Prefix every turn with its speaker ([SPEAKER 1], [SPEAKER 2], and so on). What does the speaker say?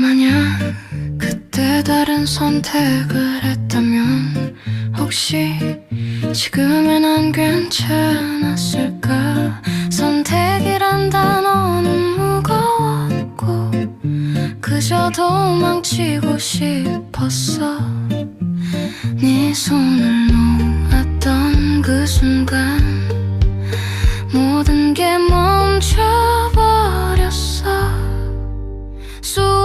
[SPEAKER 1] 만약 그때 다른 선택을 했다면 혹시 지금의 난 괜찮았을까? 선택이란 단어는 무거웠고 그저 도망치고 싶었어. 네 손을 놓았던 그 순간 Su